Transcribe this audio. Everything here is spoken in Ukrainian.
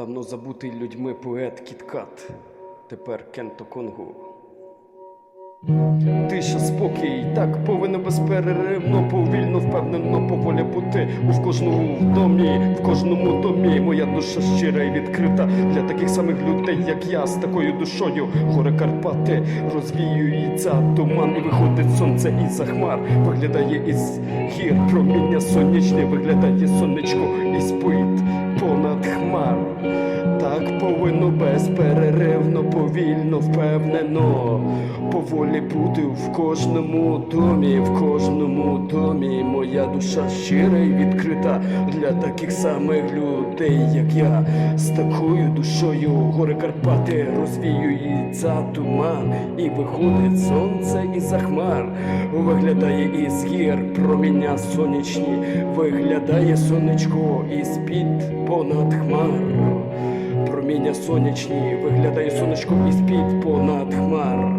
Давно забутий людьми поет Кіткат, тепер Кенто Конгу. Тиша, спокій, так повинно безперервно, повільно, впевнено, поволі бути у кожному домі, в кожному домі. Моя душа щира і відкрита для таких самих людей, як я, з такою душою. Гори Карпати розвіюється туман, і виходить сонце із-за хмар. Виглядає із гір, проміння сонячне, виглядає сонечко і спить понад хмар. Так повинно безперервно, повільно, впевнено, поволі бути в кожному домі, в кожному домі. Моя душа щира і відкрита для таких самих людей, як я, з такою душою гори Карпати розвіюється туман, і виходить сонце із-за хмар, виглядає із гір проміння сонячні, виглядає сонечко із під понад хмар. Сонячні, виглядає сонечко і спід понад хмар.